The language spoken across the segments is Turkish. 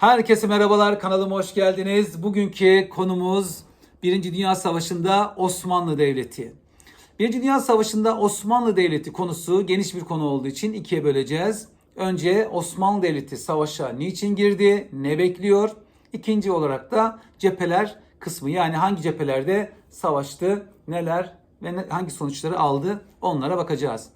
Herkese merhabalar, kanalıma hoş geldiniz. Bugünkü konumuz Birinci Dünya Savaşı'nda Osmanlı Devleti. Birinci Dünya Savaşı'nda Osmanlı Devleti konusu geniş bir konu olduğu için ikiye böleceğiz. Önce Osmanlı Devleti savaşa niçin girdi, ne bekliyor? İkinci olarak da cepheler kısmı yani hangi cephelerde savaştı, neler ve hangi sonuçları aldı onlara bakacağız.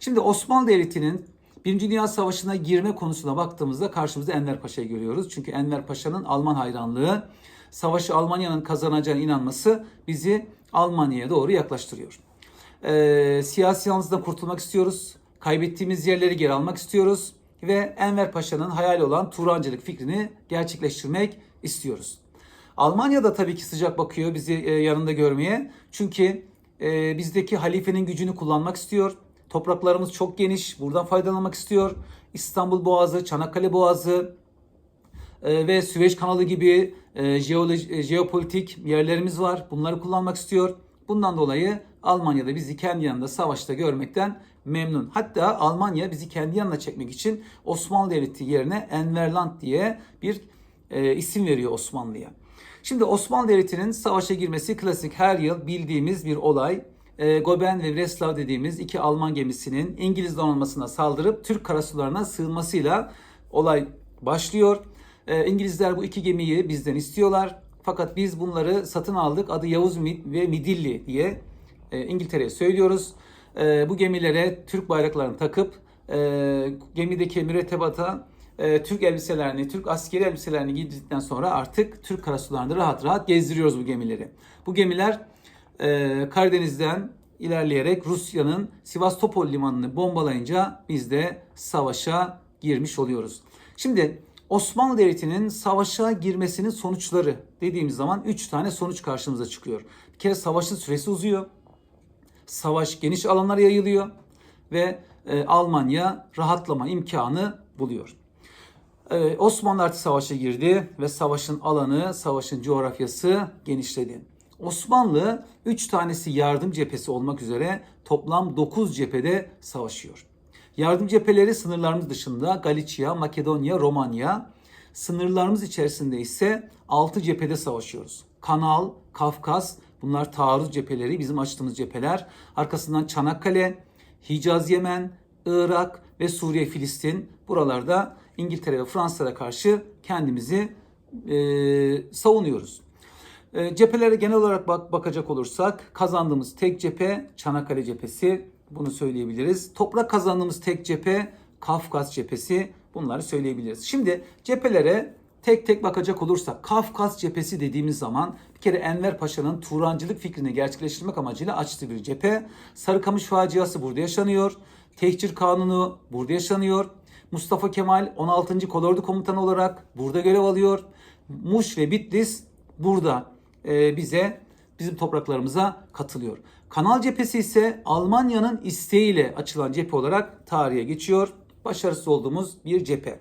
Şimdi Osmanlı Devleti'nin Birinci Dünya Savaşı'na girme konusuna baktığımızda karşımızda Enver Paşa'yı görüyoruz. Çünkü Enver Paşa'nın Alman hayranlığı, savaşı Almanya'nın kazanacağına inanması bizi Almanya'ya doğru yaklaştırıyor. Ee, siyasi yalnızlıktan kurtulmak istiyoruz. Kaybettiğimiz yerleri geri almak istiyoruz. Ve Enver Paşa'nın hayali olan Turancılık fikrini gerçekleştirmek istiyoruz. Almanya da tabii ki sıcak bakıyor bizi e, yanında görmeye. Çünkü e, bizdeki halifenin gücünü kullanmak istiyor. Topraklarımız çok geniş. Buradan faydalanmak istiyor. İstanbul Boğazı, Çanakkale Boğazı e, ve Süveyş Kanalı gibi e, jeoloji- e, jeopolitik yerlerimiz var. Bunları kullanmak istiyor. Bundan dolayı Almanya'da bizi kendi yanında savaşta görmekten memnun. Hatta Almanya bizi kendi yanına çekmek için Osmanlı Devleti yerine Enverland diye bir e, isim veriyor Osmanlı'ya. Şimdi Osmanlı Devleti'nin savaşa girmesi klasik her yıl bildiğimiz bir olay. E, Goben ve Breslau dediğimiz iki Alman gemisinin İngiliz donanmasına saldırıp Türk karasularına sığınmasıyla olay başlıyor. E, İngilizler bu iki gemiyi bizden istiyorlar. Fakat biz bunları satın aldık. Adı Yavuz ve Midilli diye e, İngiltere'ye söylüyoruz. E, bu gemilere Türk bayraklarını takıp e, gemideki mürettebata e, Türk elbiselerini, Türk askeri elbiselerini giydirdikten sonra artık Türk karasularında rahat rahat gezdiriyoruz bu gemileri. Bu gemiler e, Karadeniz'den ilerleyerek Rusya'nın Sivastopol limanını bombalayınca biz de savaşa girmiş oluyoruz. Şimdi Osmanlı Devleti'nin savaşa girmesinin sonuçları dediğimiz zaman 3 tane sonuç karşımıza çıkıyor. Bir kere savaşın süresi uzuyor. Savaş geniş alanlara yayılıyor ve e, Almanya rahatlama imkanı buluyor. Ee, Osmanlı artık savaşa girdi ve savaşın alanı, savaşın coğrafyası genişledi. Osmanlı 3 tanesi yardım cephesi olmak üzere toplam 9 cephede savaşıyor. Yardım cepheleri sınırlarımız dışında Galicia, Makedonya, Romanya. Sınırlarımız içerisinde ise 6 cephede savaşıyoruz. Kanal, Kafkas bunlar taarruz cepheleri, bizim açtığımız cepheler. Arkasından Çanakkale, Hicaz Yemen, Irak ve Suriye Filistin buralarda İngiltere ve Fransa'ya karşı kendimizi e, savunuyoruz. E, cephelere genel olarak bak, bakacak olursak kazandığımız tek cephe Çanakkale cephesi bunu söyleyebiliriz. Toprak kazandığımız tek cephe Kafkas cephesi bunları söyleyebiliriz. Şimdi cephelere tek tek bakacak olursak Kafkas cephesi dediğimiz zaman bir kere Enver Paşa'nın Turancılık fikrini gerçekleştirmek amacıyla açtığı bir cephe. Sarıkamış faciası burada yaşanıyor. Tehcir Kanunu burada yaşanıyor. Mustafa Kemal 16. Kolordu Komutanı olarak burada görev alıyor. Muş ve Bitlis burada e, bize bizim topraklarımıza katılıyor. Kanal cephesi ise Almanya'nın isteğiyle açılan cephe olarak tarihe geçiyor. Başarısız olduğumuz bir cephe.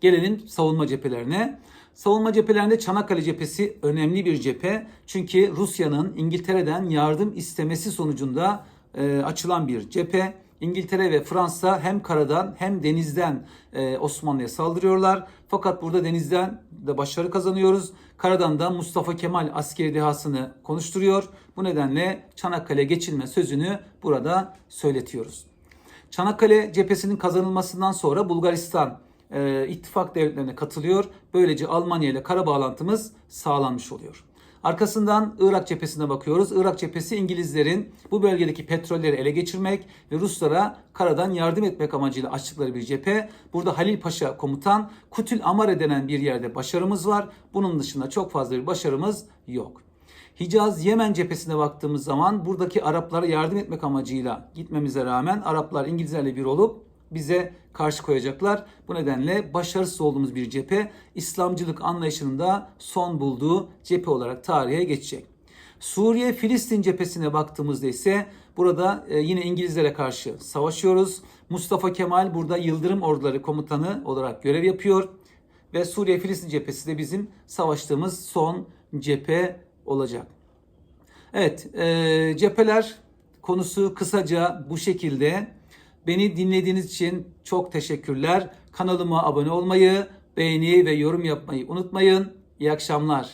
Gelelim savunma cephelerine. Savunma cephelerinde Çanakkale cephesi önemli bir cephe. Çünkü Rusya'nın İngiltere'den yardım istemesi sonucunda e, açılan bir cephe. İngiltere ve Fransa hem karadan hem denizden e, Osmanlı'ya saldırıyorlar. Fakat burada denizden de başarı kazanıyoruz. Karadan da Mustafa Kemal askeri dehasını konuşturuyor. Bu nedenle Çanakkale geçilme sözünü burada söyletiyoruz. Çanakkale cephesinin kazanılmasından sonra Bulgaristan e, ittifak devletlerine katılıyor. Böylece Almanya ile kara bağlantımız sağlanmış oluyor. Arkasından Irak cephesine bakıyoruz. Irak cephesi İngilizlerin bu bölgedeki petrolleri ele geçirmek ve Ruslara karadan yardım etmek amacıyla açtıkları bir cephe. Burada Halil Paşa komutan Kutül Amare denen bir yerde başarımız var. Bunun dışında çok fazla bir başarımız yok. Hicaz Yemen cephesine baktığımız zaman buradaki Araplara yardım etmek amacıyla gitmemize rağmen Araplar İngilizlerle bir olup bize karşı koyacaklar. Bu nedenle başarısız olduğumuz bir cephe İslamcılık anlayışının da son bulduğu cephe olarak tarihe geçecek. Suriye Filistin cephesine baktığımızda ise burada e, yine İngilizlere karşı savaşıyoruz. Mustafa Kemal burada Yıldırım Orduları Komutanı olarak görev yapıyor ve Suriye Filistin cephesi de bizim savaştığımız son cephe olacak. Evet, e, cepheler konusu kısaca bu şekilde. Beni dinlediğiniz için çok teşekkürler. Kanalıma abone olmayı, beğeni ve yorum yapmayı unutmayın. İyi akşamlar.